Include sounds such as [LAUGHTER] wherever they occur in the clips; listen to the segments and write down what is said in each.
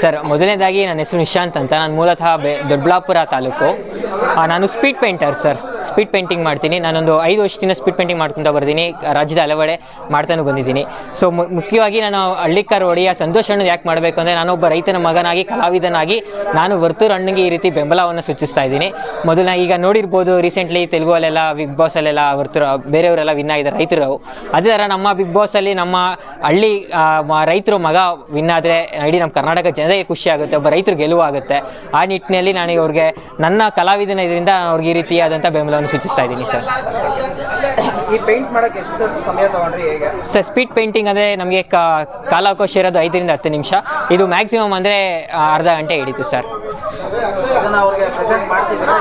Sir, ಮೊದಲನೇದಾಗಿ ನನ್ನ ಹೆಸರು ನಿಶಾಂತ್ ಅಂತ. ನಾನು ಮೂಲತಃ ಬೆ ದೊಡ್ಡಬಳ್ಳಾಪುರ ತಾಲೂಕು. ನಾನು speed painter sir speed painting ಮಾಡ್ತೀನಿ. ನಾನೊಂದು ಐದು ವರ್ಷದಿಂದ ಸ್ಪೀಡ್ ಪೇಂಟಿಂಗ್ ಮಾಡ್ಕೊತಾ ಬರ್ತೀನಿ ರಾಜ್ಯದ ಹಲವೆಡೆ ಮಾಡ್ತಾನು ಬಂದಿದ್ದೀನಿ. ಸೊ ಮುಖ್ಯವಾಗಿ ನಾನು ಹಳ್ಳಿಕಾರ ಒಡೆಯ ಸಂತೋಷ ಅಣ್ಣದು ಯಾಕೆ ಮಾಡಬೇಕು ಅಂದರೆ ನಾನೊಬ್ಬ ರೈತನ ಮಗನಾಗಿ, ಕಲಾವಿದನಾಗಿ ನಾನು ವರ್ತೂರ್ ಹಣ್ಣಿಗೆ ಈ ರೀತಿ ಬೆಂಬಲವನ್ನು ಸೂಚಿಸ್ತಾ ಇದ್ದೀನಿ. ಮೊದಲ ಈಗ ನೋಡಿರ್ಬೋದು ರೀಸೆಂಟ್ಲಿ ತೆಲುಗಲ್ಲೆಲ್ಲ ಬಿಗ್ ಬಾಸಲ್ಲೆಲ್ಲ ವರ್ತೂರು, ಬೇರೆಯವರೆಲ್ಲ ವಿನ್ ಆಗಿದ್ದಾರೆ ರೈತರು. ಅದೇ ಥರ ನಮ್ಮ ಬಿಗ್ ಬಾಸಲ್ಲಿ ನಮ್ಮ ಹಳ್ಳಿ ರೈತರು ಮಗ ವಿನ್ ಆದರೆ ಇಡೀ ನಮ್ಮ ಕರ್ನಾಟಕ ಜನತೆಗೆ ಖುಷಿ ಆಗುತ್ತೆ, ಒಬ್ಬ ರೈತರು ಗೆಲುವು ಆಗುತ್ತೆ. ಆ ನಿಟ್ಟಿನಲ್ಲಿ ನಾನು ಇವ್ರಿಗೆ ನನ್ನ ಕಲಾವಿದನ ಇದರಿಂದ ಅವ್ರಿಗೆ ಈ ರೀತಿಯಾದಂಥ ಬೆಂಬಲವನ್ನು ಸೂಚಿಸ್ತಾ ಇದ್ದೀನಿ ಸರ್. [COUGHS] ಈ ಪೇಂಟ್ ಮಾಡಕ್ಕೆ ಎಷ್ಟು ಸಮಯ ತಗೊಂಡ್ರಿ ಹೇಗೆ? ಸರ್ ಸ್ಪೀಡ್ ಪೇಂಟಿಂಗ್ ಅಂದರೆ ನಮಗೆ ಕಾಲಾವಕಾಶ ಇರೋದು ಐದರಿಂದ ಹತ್ತು ನಿಮಿಷ. ಇದು ಮ್ಯಾಕ್ಸಿಮಮ್ ಅಂದರೆ ಅರ್ಧ ಗಂಟೆ ಹಿಡಿತು ಸರ್.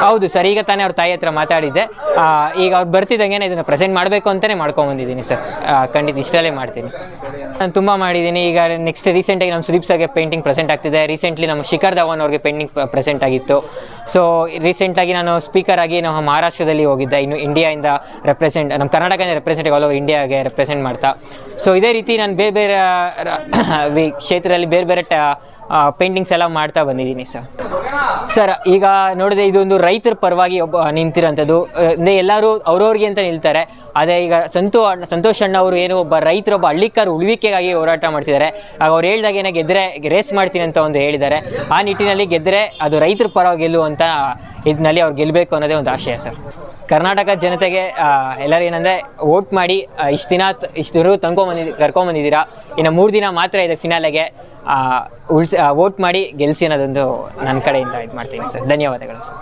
ಹೌದು ಸರ್ ಈಗ ತಾನೇ ಅವ್ರ ತಾಯಿ ಹತ್ರ ಮಾತಾಡಿದ್ದೆ. ಈಗ ಅವ್ರು ಬರ್ತಿದ್ದಂಗೆ ಇದನ್ನು ಪ್ರೆಸೆಂಟ್ ಮಾಡಬೇಕು ಅಂತಲೇ ಮಾಡ್ಕೊಂಬಂದಿದ್ದೀನಿ ಸರ್. ಖಂಡಿತ ಇಷ್ಟರಲ್ಲೇ ಮಾಡ್ತೀನಿ. ನಾನು ತುಂಬ ಮಾಡಿದ್ದೀನಿ. ಈಗ ನೆಕ್ಸ್ಟ್ ರೀಸೆಂಟಾಗಿ ನಮ್ಮ ಸುದೀಪ್ ಸರ್ಗೆ ಪೇಂಟಿಂಗ್ ಪ್ರೆಸೆಂಟ್ ಆಗ್ತಿದೆ. ರೀಸೆಂಟ್ಲಿ ನಮ್ಮ ಶಿಖರ್ ಧವನ್ ಅವ್ರಿಗೆ ಪೇಂಟಿಂಗ್ ಪ್ರೆಸೆಂಟ್ ಆಗಿತ್ತು. ಸೊ ರೀಸೆಂಟಾಗಿ ನಾನು ಸ್ಪೀಕರ್ ಆಗಿ ನಮ್ಮ ಮಹಾರಾಷ್ಟ್ರದಲ್ಲಿ ಹೋಗಿದ್ದ. ಇನ್ನು ಇಂಡಿಯಾಯಿಂದ ರೆಪ್ರೆಸೆಂಟ್ ನಮ್ಮ ಕರ್ನಾಟಕದಿಂದ ರೆಪ್ರೆಸೆಂಟ್ ಆಲ್ ಓವರ್ ಇಂಡಿಯಾಗೆ ರೆಪ್ರೆಸೆಂಟ್ ಮಾಡ್ತಾ ಸೊ ಇದೇ ರೀತಿ ನಾನು ಬೇರೆ ಬೇರೆ [COUGHS] ಕ್ಷೇತ್ರದಲ್ಲಿ ಬೇರೆ ಬೇರೆ ಪೇಂಟಿಂಗ್ಸ್ ಎಲ್ಲ ಮಾಡ್ತಾ ಬಂದಿದ್ದೀನಿ ಸರ್ ಸರ್ ಈಗ ನೋಡಿದ್ರೆ ಇದೊಂದು ರೈತರ ಪರವಾಗಿ ಒಬ್ಬ ನಿಂತಿರೋಂಥದ್ದು. ಅಂದರೆ ಎಲ್ಲರೂ ಅವ್ರವ್ರಿಗೆ ಅಂತ ನಿಲ್ತಾರೆ. ಅದೇ ಈಗ ಸಂತೋ ಅಣ್ಣ ಸಂತೋಷ್ ಅಣ್ಣ ಅವರು ಏನು ಒಬ್ಬ ರೈತರೊಬ್ಬ ಹಳ್ಳಿಕಾರ ಉಳಿವಿಕೆಗಾಗಿ ಹೋರಾಟ ಮಾಡ್ತಿದ್ದಾರೆ. ಆಗ ಅವ್ರು ಹೇಳಿದಾಗ ಏನೇ ಗೆದ್ದರೆ ರೇಸ್ ಮಾಡ್ತೀನಿ ಅಂತ ಒಂದು ಹೇಳಿದ್ದಾರೆ. ಆ ನಿಟ್ಟಿನಲ್ಲಿ ಗೆದ್ದರೆ ಅದು ರೈತರ ಪರವಾಗಿ ಗೆಲ್ಲು ಅಂತ ಇದರಲ್ಲಿ ಅವ್ರು ಗೆಲ್ಲಬೇಕು ಅನ್ನೋದೇ ಒಂದು ಆಶಯ ಸರ್ ಕರ್ನಾಟಕ ಜನತೆಗೆ ಎಲ್ಲರೂ ಏನಂದರೆ, ವೋಟ್ ಮಾಡಿ ಇಷ್ಟು ದಿನ ಇಷ್ಟು ದಿನ ತಂದ್ಕೊಂಬಂದಿದ್ದು ಕರ್ಕೊಂಬಂದಿದ್ದೀರಾ ಇನ್ನು ಮೂರು ದಿನ ಮಾತ್ರ ಇದೆ ಫಿನಾಲೆಗೆ ಉಳ್ಸಿ ವೋಟ್ ಮಾಡಿ ಗೆಲ್ಲಿಸಿ ಅನ್ನೋದೊಂದು ನನ್ನ ಕಡೆಯಿಂದ ಇದು ಮಾಡ್ತೀನಿ ಸರ್. ಧನ್ಯವಾದಗಳು ಸರ್.